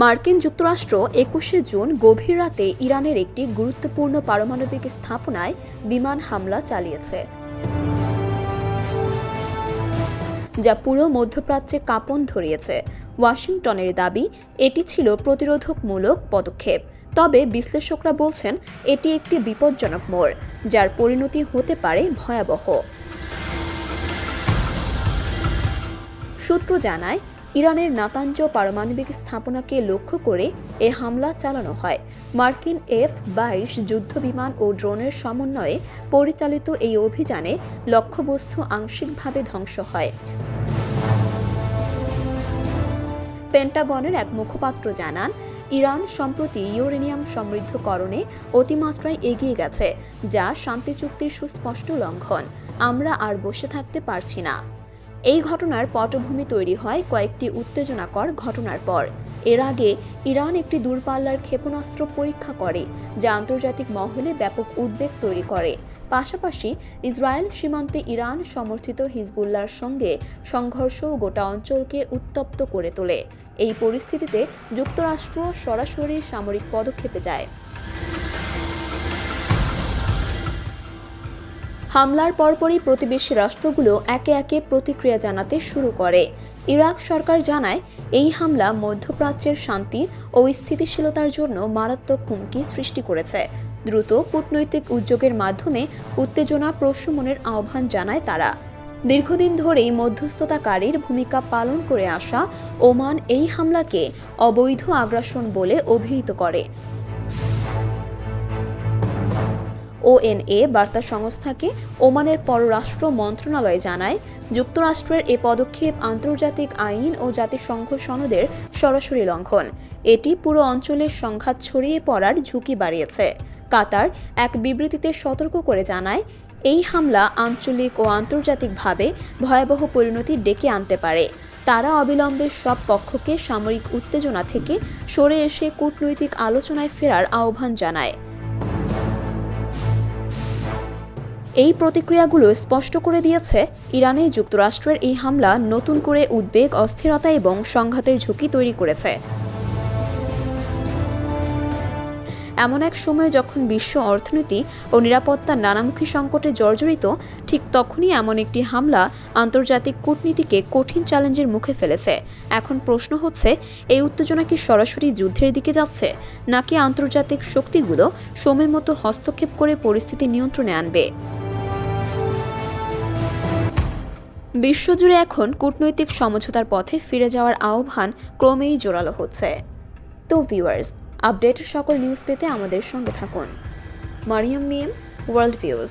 মার্কিন যুক্তরাষ্ট্র একুশে জুন গভীর রাতে ইরানের একটি গুরুত্বপূর্ণ পারমাণবিক স্থাপনায় বিমান হামলা চালিয়েছে, যা পুরো মধ্যপ্রাচ্যে কাঁপন ধরিয়েছে। ওয়াশিংটনের দাবি, এটি ছিল প্রতিরোধকমূলক পদক্ষেপ। তবে বিশ্লেষকরা বলছেন, এটি একটি বিপজ্জনক মোড়, যার পরিণতি হতে পারে ভয়াবহ। সূত্র জানায় ইরানের নাতাঞ্জ পারমাণবিক স্থাপনাকে লক্ষ্য করে এ হামলা চালানো হয়। মার্কিন এফ বাইশ যুদ্ধবিমান ও ড্রোনের সমন্বয়ে পরিচালিত এই অভিযানে লক্ষ্যবস্তু আংশিকভাবে ধ্বংস হয়। পেন্টাগনের এক মুখপাত্র জানান, ইরান সম্প্রতি ইউরেনিয়াম সমৃদ্ধকরণে অতিমাত্রায় এগিয়ে গেছে, যা শান্তি চুক্তির সুস্পষ্ট লঙ্ঘন। আমরা আর বসে থাকতে পারছি না। এই ঘটনার পটভূমি তৈরি হয় কয়েকটি উত্তেজনাকর ঘটনার পর। এর আগে ইরান একটি দূরপাল্লার ক্ষেপণাস্ত্র পরীক্ষা করে, যা আন্তর্জাতিক মহলে ব্যাপক উদ্বেগ তৈরি করে। পাশাপাশি ইসরায়েল সীমান্তে ইরান সমর্থিত হিজবুল্লার সঙ্গে সংঘর্ষ গোটা অঞ্চলকে উত্তপ্ত করে তোলে। এই পরিস্থিতিতে যুক্তরাষ্ট্র সরাসরি সামরিক পদক্ষেপে যায়। হামলার পরপরই প্রতিবেশী রাষ্ট্রগুলো একে একে প্রতিক্রিয়া জানাতে শুরু করে। ইরাক সরকার জানায়, এই হামলা মধ্যপ্রাচ্যের শান্তি ও স্থিতিশীলতার জন্য মারাত্মক হুমকি সৃষ্টি করেছে। দ্রুত কূটনৈতিক উদ্যোগের মাধ্যমে উত্তেজনা প্রশমনের আহ্বান জানায় তারা। দীর্ঘদিন ধরেই মধ্যস্থতাকারীর ভূমিকা পালন করে আসা ওমান এই হামলাকে অবৈধ আগ্রাসন বলে অভিহিত করে। ওএনএ বার্তা সংস্থাকে ওমানের পররাষ্ট্র মন্ত্রণালয় জানায়, যুক্তরাষ্ট্রের এ পদক্ষেপ আন্তর্জাতিক আইন ও জাতিসংঘ সনদের সরাসরি লঙ্ঘন। এটি পুরো অঞ্চলে সংঘাত ছড়িয়ে পড়ার ঝুঁকি বাড়িয়েছে। কাতার এক বিবৃতিতে সতর্ক করে জানায়, এই হামলা আঞ্চলিক ও আন্তর্জাতিকভাবে ভয়াবহ পরিণতি ডেকে আনতে পারে। তারা অবিলম্বে সব পক্ষকে সামরিক উত্তেজনা থেকে সরে এসে কূটনৈতিক আলোচনায় ফেরার আহ্বান জানায়। এই প্রতিক্রিয়াগুলো স্পষ্ট করে দিয়েছে ইরানে যুক্তরাষ্ট্রের এই হামলা নতুন করে উদ্বেগ, অস্থিরতা এবং সংঘাতের ঝুঁকি তৈরি করেছে। এমন এক সময়ে যখন বিশ্ব অর্থনীতি ও নিরাপত্তার নানামুখী সংকটে জর্জরিত, ঠিক তখনই এমন একটি হামলা আন্তর্জাতিক কূটনীতিকে কঠিন চ্যালেঞ্জের মুখে ফেলেছে। এখন প্রশ্ন হচ্ছে, এই উত্তেজনা কি সরাসরি যুদ্ধের দিকে যাচ্ছে, নাকি আন্তর্জাতিক শক্তিগুলো সময় মতো হস্তক্ষেপ করে পরিস্থিতি নিয়ন্ত্রণে আনবে? বিশ্বজুড়ে এখন কূটনৈতিক সমঝোতার পথে ফিরে যাওয়ার আহ্বান ক্রমেই জোরালো হচ্ছে। তো ভিউয়ার্স আপডেট সকল নিউজ পেতে আমাদের সঙ্গে থাকুন। মারিয়াম মিম ওয়ার্ল্ড ভিউজ